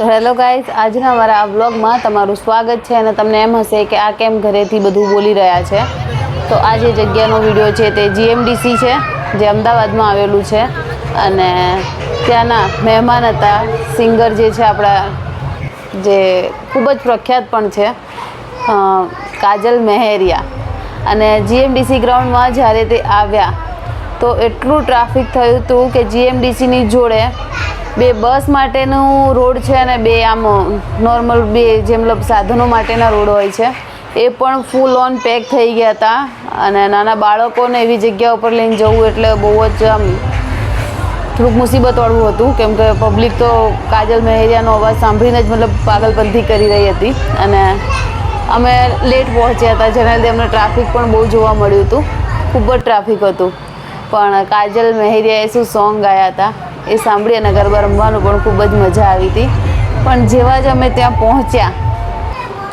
તો hello guys, આજના મારા આ બ્લોગમાં તમારું સ્વાગત છે અને તમને એમ હશે કે આ કેમ ઘરેથી બધું બોલી રહ્યા છે. તો આ જે જગ્યાનો વીડિયો છે તે જીએમડીસી છે, જે અમદાવાદમાં આવેલું છે. અને ત્યાંના મહેમાન હતા સિંગર જે છે આપણા, જે ખૂબ જ પ્રખ્યાત પણ છે કાજલ મહેરિયા. અને જીએમડીસી ગ્રાઉન્ડમાં જ્યારે તે આવ્યા, તો એટલું ટ્રાફિક થયું હતું કે જીએમડીસીની જોડે બે બસ માટેનું રોડ છે અને બે આમ નોર્મલ બે જેમ મતલબ સાધનો માટેના રોડ હોય છે. એ પણ ફૂલ ઓન પેક થઈ ગયા હતા. અને નાના બાળકોને એવી જગ્યા ઉપર લઈને જવું એટલે બહુ જ આમ થોડુંક મુસીબતવાળું હતું. કેમ કે પબ્લિક તો કાજલ મહેરિયાનો અવાજ સાંભળીને જ મતલબ પાગલપંથી કરી રહી હતી. અને અમે લેટ પહોંચ્યા હતા, જેના લીધે અમને ટ્રાફિક પણ બહુ જોવા મળ્યું હતું. ખૂબ જ ટ્રાફિક હતું. પણ કાજલ મહેરિયાએ શું સોંગ ગાયા હતા? એ સાંભળી અને ગરબા રમવાનું પણ ખૂબ જ મજા આવી હતી. પણ જેવા જ અમે ત્યાં પહોંચ્યા,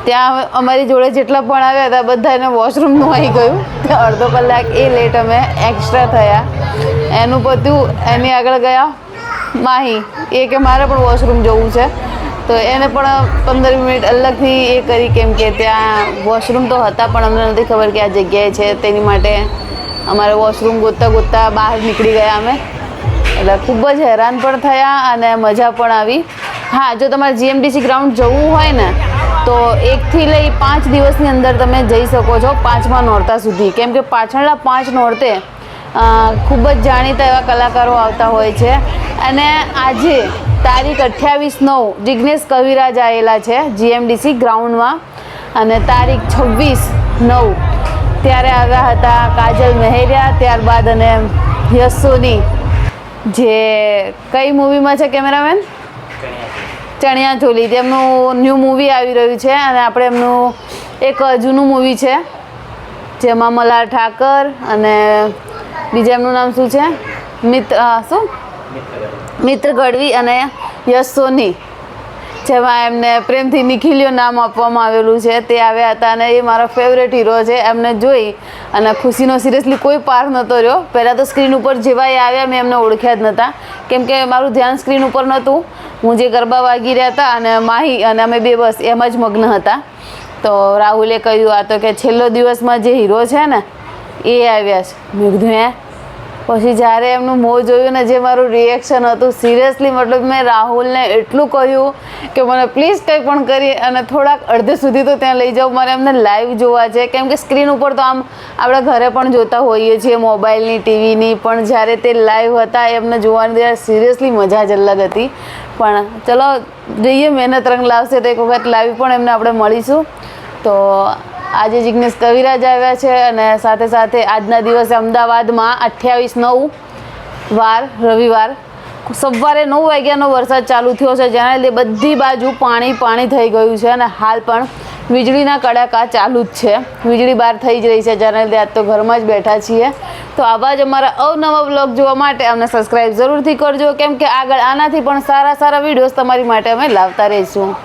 ત્યાં અમારી જોડે જેટલા પણ આવ્યા હતા, બધાને વોશરૂમનું આવી ગયું. ત્યાં અડધો કલાક એ લેટ અમે એક્સ્ટ્રા થયા. એનું પત્યું એની આગળ ગયા માહી. એ કે મારે પણ વોશરૂમ જવું છે. તો એને પણ પંદર મિનિટ અલગથી એ કરી કેમ કે ત્યાં વોશરૂમ તો હતા, પણ અમને નથી ખબર કે આ જગ્યાએ છે. તેની માટે અમારે વોશરૂમ ગોતતા ગોતતા બહાર નીકળી ગયા અમે. એટલે ખૂબ જ હેરાન પણ થયા અને મજા પણ આવી. હા, જો તમારે જીએમડીસી ગ્રાઉન્ડ જવું હોય ને, તો એકથી લઈ પાંચ દિવસની અંદર તમે જઈ શકો છો પાંચમા નોરતા સુધી. કેમ કે પાછળના પાંચ નોરતે ખૂબ જ જાણીતા એવા કલાકારો આવતા હોય છે. અને આજે તારીખ અઠ્યાવીસ નવ જિજ્ઞેશ કવિરાજ આવેલા છે જીએમડીસી ગ્રાઉન્ડમાં અને તારીખ છવ્વીસ નવ ત્યારે આવ્યા હતા કાજલ મહેરિયા, ત્યારબાદ અને યશ સોની જે કઈ મૂવીમાં છે કેમેરામેન? ચણિયા ચોલી તેમનું ન્યૂ મૂવી આવી રહ્યું છે અને આપણે એમનું એક જૂનું મૂવી છે જેમાં મલાર ઠાકર અને બીજા એમનું નામ શું છે? મિત્ર શું મિત્ર ગઢવી અને યશ સોની. જેમાં એમને પ્રેમથી નિખિલ્યો નામ આપવામાં આવેલું છે. તે આવ્યા હતા અને એ મારા ફેવરેટ હીરો છે. એમને જોઈ અને ખુશીનો સિરિયસલી કોઈ પાર નહોતો રહ્યો. પહેલાં તો સ્ક્રીન ઉપર જેવા એ આવ્યા, મેં એમને ઓળખ્યા જ નહોતા કેમ કે મારું ધ્યાન સ્ક્રીન ઉપર નહોતું. હું જે ગરબા વાગી રહ્યા હતા અને માહી અને અમે બે બસ એમ જ મગ્ન હતા. તો રાહુલે કહ્યું આ તો કે છેલ્લો દિવસમાં જે હીરો છે ને, એ આવ્યા છે. મેં કીધું પછી જ્યારે એમનું મોં જોયું ને જે મારું રિએક્શન હતું સિરિયસલી મતલબ મેં રાહુલને એટલું કહ્યું કે મને પ્લીઝ કંઈ પણ કરી અને થોડાક અડધે સુધી તો ત્યાં લઈ જાઓ. મારે એમને લાઈવ જોવા છે. કેમ કે સ્ક્રીન ઉપર તો આમ આપણે ઘરે પણ જોતા હોઈએ છીએ, મોબાઈલની, ટીવીની. પણ જ્યારે તે લાઈવ હતા, એમને જોવાની ત્યારે સિરિયસલી મજા જ અલગ હતી. પણ ચલો, જઈએ, મહેનત રંગ લાવશે તો એક વખત લાઈવ પણ એમને આપણે મળીશું. તો આજે જિજ્ઞેશ કવિરાજ આવ્યા છે અને સાથે સાથે આજના દિવસે અમદાવાદમાં અઠ્યાવીસ નવ વાર રવિવાર સવારે નવ વાગ્યાનો વરસાદ ચાલુ થયો છે. જેના લીધે બધી બાજુ પાણી પાણી થઈ ગયું છે અને હાલ પણ વીજળીના કડાકા ચાલુ જ છે. વીજળી બહાર થઈ જ રહી છે. જેના લીધે આજ તો ઘરમાં જ બેઠા છીએ. તો આવા જ અમારા અવનવા બ્લોગ જોવા માટે અમને સબસ્ક્રાઈબ જરૂરથી કરજો. કેમ કે આગળ આનાથી પણ સારા સારા વિડીયોઝ તમારી માટે અમે લાવતા રહીશું.